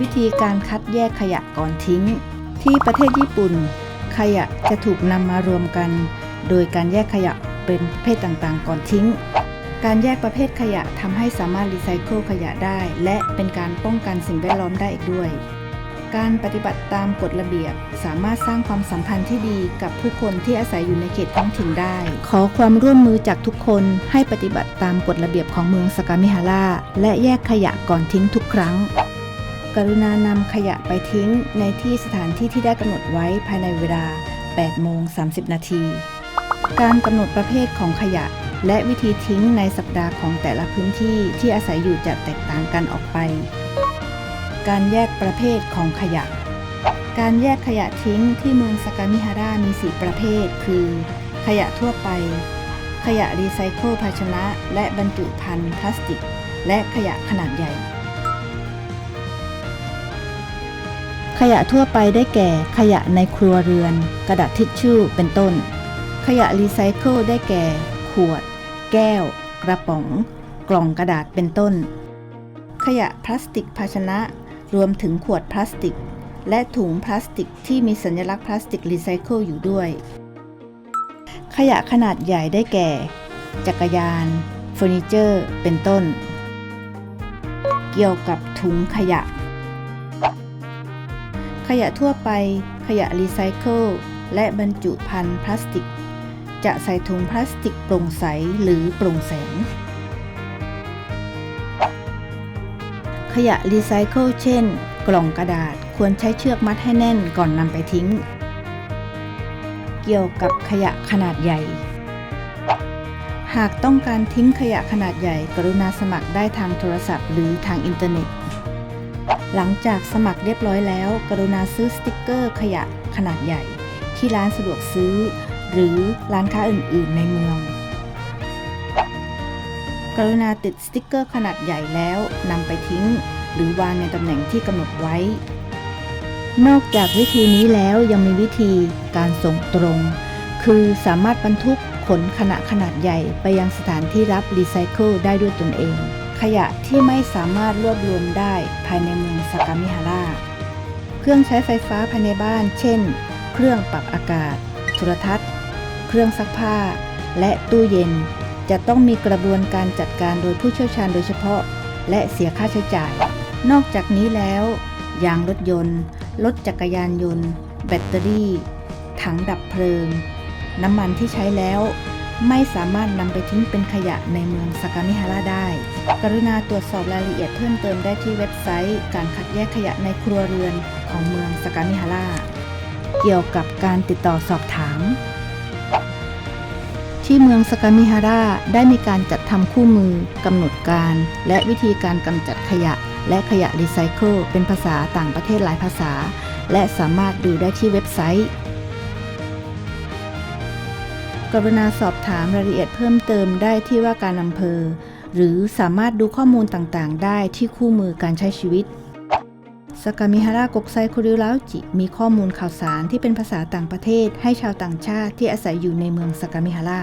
วิธีการคัดแยกขยะก่อนทิ้ง ที่ประเทศญี่ปุ่น ขยะจะถูกนำมารวมกัน โดยการแยกขยะเป็นประเภทต่างๆ ก่อนทิ้ง การแยกประเภทขยะทำให้สามารถรีไซเคิลขยะได้ และเป็นการป้องกันสิ่งแวดล้อมได้อีกด้วย การปฏิบัติตามกฎระเบียบ สามารถสร้างความสัมพันธ์ที่ดีกับผู้คนที่อาศัยอยู่ในเขตท้องถิ่นได้ ขอความร่วมมือจากทุกคนให้ปฏิบัติตามกฎระเบียบของเมืองสกามิฮาร่าและแยกขยะก่อนทิ้งทุกครั้ง กรุณานำขยะไปทิ้งในที่สถานที่ที่ได้กำหนดไว้ภายในเวลา 8 โมง 30 นาที การกำหนดประเภทของขยะ และวิธีทิ้งในสัปดาห์ของแต่ละพื้นที่ที่อาศัยอยู่จะแตกต่างกันออกไป การแยกประเภทของขยะ การแยกขยะทิ้งที่เมืองสกามิฮารามี4ประเภท คือ ขยะทั่วไป ขยะรีไซเคิลภาชนะ และบรรจุภัณฑ์พลาสติก และขยะขนาดใหญ่ ขยะทั่วไปได้แก่ขยะในครัวเรือน กระดาษทิชชู่เป็นต้น ขยะรีไซเคิลได้แก่ ขวด แก้ว กระป๋อง กล่องกระดาษเป็นต้น ขยะพลาสติกภาชนะ รวมถึงขวดพลาสติก และถุงพลาสติกที่มีสัญลักษณ์พลาสติกรีไซเคิลอยู่ด้วย ขยะขนาดใหญ่ได้แก่ จักรยานเฟอร์นิเจอร์ เป็นต้น เกี่ยวกับถุงขยะ ขยะทั่วไป ขยะรีไซเคิลและบรรจุภัณฑ์พลาสติก จะใส่ถุงพลาสติกโปร่งใสหรือโปร่งแสง ขยะรีไซเคิลเช่น กล่องกระดาษควรใช้เชือกมัดให้แน่นก่อนนำไปทิ้ง เกี่ยวกับขยะขนาดใหญ่ หากต้องการทิ้งขยะขนาดใหญ่ กรุณาสมัครได้ทางโทรศัพท์หรือทางอินเทอร์เน็ต หลังจากสมัครเรียบร้อยแล้ว กรุณาซื้อสติกเกอร์ขยะขนาดใหญ่ ที่ร้านสะดวกซื้อ หรือร้านค้าอื่น ๆ ในเมือง กรุณาติดสติกเกอร์ขนาดใหญ่แล้วนำไปทิ้ง หรือวางในตำแหน่งที่กำหนดไว้ นอกจากวิธีนี้แล้วยังมีวิธีการส่งตรง คือสามารถบรรทุกขนขณะขนาดใหญ่ไปยังสถานที่รับรีไซเคิลได้ด้วยตนเอง ขยะที่ไม่สามารถรวบรวมได้ภายในเมืองสากามิฮาราเครื่องใช้ไฟฟ้าภายในบ้าน เช่น เครื่องปรับอากาศ โทรทัศน์ เครื่องซักผ้า และตู้เย็น จะต้องมีกระบวนการจัดการโดยผู้เชี่ยวชาญโดยเฉพาะ และเสียค่าใช้จ่าย นอกจากนี้แล้วยางรถยนต์ รถจักรยานยนต์ แบตเตอรี่ ถังดับเพลิง น้ำมันที่ใช้แล้ว ไม่สามารถนำไปทิ้งเป็นขยะในเมืองสากามิฮาร่าได้ กรุณาตรวจสอบรายละเอียดเพิ่มเติมได้ที่เว็บไซต์ การคัดแยกขยะในครัวเรือนของเมืองสากามิฮาร่าเกี่ยวกับการติดต่อสอบถาม ที่เมืองสกามิฮาร่าได้มีการจัดทำคู่มือกำหนดการ และวิธีการกำจัดขยะ และขยะรีไซเคิลเป็นภาษาต่างประเทศหลายภาษา และสามารถดูได้ที่เว็บไซต์ กรุณาสอบถามรายละเอียดเพิ่มเติมได้ที่ว่าการอำเภอ หรือสามารถดูข้อมูลต่างๆ ได้ที่คู่มือการใช้ชีวิตสกามิฮารากกไซคุริลาจิ มีข้อมูลข่าวสารที่เป็นภาษาต่างประเทศให้ชาวต่างชาติที่อาศัยอยู่ในเมืองสกามิฮารา